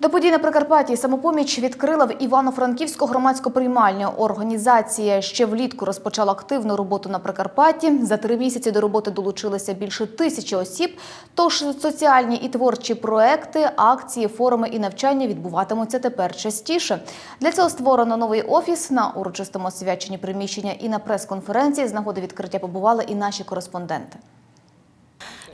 До подій на Прикарпатті самопоміч відкрила в Івано-Франківську громадську приймальню. Організація ще влітку розпочала активну роботу на Прикарпатті. За три місяці до роботи долучилися більше тисячі осіб. Тож соціальні і творчі проекти, акції, форуми і навчання відбуватимуться тепер частіше. Для цього створено новий офіс на урочистому освяченні приміщення і на прес-конференції з нагоди відкриття побували і наші кореспонденти.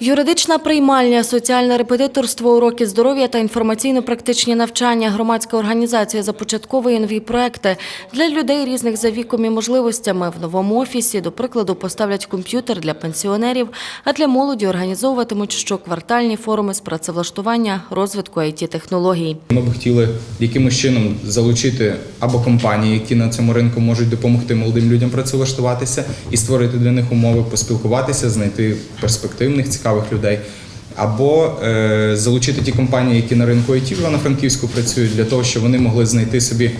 Юридична приймальня, соціальне репетиторство, уроки здоров'я та інформаційно-практичні навчання. Громадська організація започатковує нові проекти для людей різних за віком і можливостями. В новому офісі, до прикладу, поставлять комп'ютер для пенсіонерів, а для молоді організовуватимуть щоквартальні форуми з працевлаштування, розвитку IT-технологій. Ми б хотіли якимось чином залучити або компанії, які на цьому ринку можуть допомогти молодим людям працевлаштуватися і створити для них умови, поспілкуватися, знайти перспективних, цікавих людей. Або е, залучити ті компанії, які на ринку IT в Івано-Франківську працюють, для того, щоб вони могли знайти собі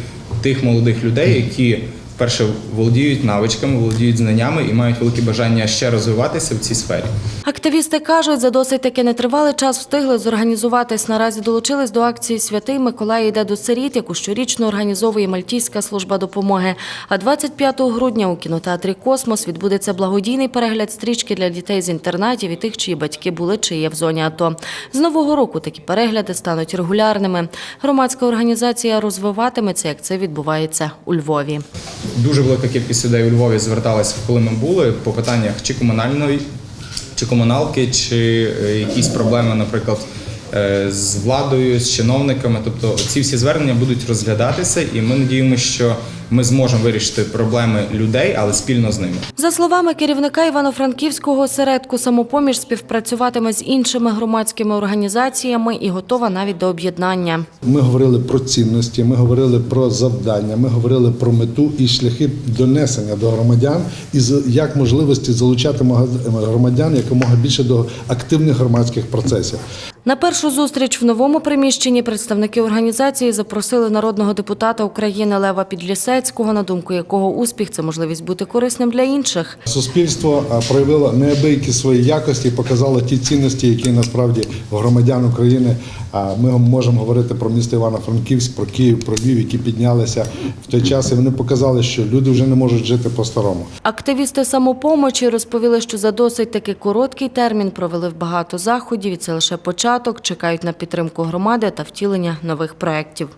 тих молодих людей, які перше володіють навичками, володіють знаннями і мають велике бажання ще розвиватися в цій сфері. Активісти кажуть, за досить таки нетривалий час встигли зорганізуватись. Наразі долучились до акції Святий Миколай йде до сиріт, яку щорічно організовує Мальтійська служба допомоги. А 25 грудня у кінотеатрі Космос відбудеться благодійний перегляд стрічки для дітей з інтернатів і тих, чиї батьки були чи є в зоні АТО. З нового року такі перегляди стануть регулярними. Громадська організація розвиватиметься, як це відбувається у Львові. Дуже велика кількість людей у Львові зверталася, коли ми були по питаннях чи комунальної, чи комуналки, чи е, якісь проблеми, наприклад, з владою, з чиновниками. Тобто ці всі звернення будуть розглядатися, і ми надіємося, що ми зможемо вирішити проблеми людей, але спільно з ними. За словами керівника Івано-Франківського осередку, самопоміж співпрацюватиме з іншими громадськими організаціями і готова навіть до об'єднання. Ми говорили про цінності, ми говорили про завдання, ми говорили про мету і шляхи донесення до громадян, і з- як можливості залучати громадян якомога більше до активних громадських процесів. На першу зустріч в новому приміщенні представники організації запросили народного депутата України Лева Підлісецького, на думку якого успіх це можливість бути корисним для інших. Суспільство проявило неабиякі свої якості і показало ті цінності, які насправді громадян України. а, Ми можемо говорити про місто Івано-Франківськ, про Київ, про Львів, які піднялися в той час, і вони показали, що люди вже не можуть жити по-старому. Активісти самопомочі розповіли, що за досить таки короткий термін провели в багато заходів, і це лише початок. Чекають на підтримку громади та втілення нових проєктів.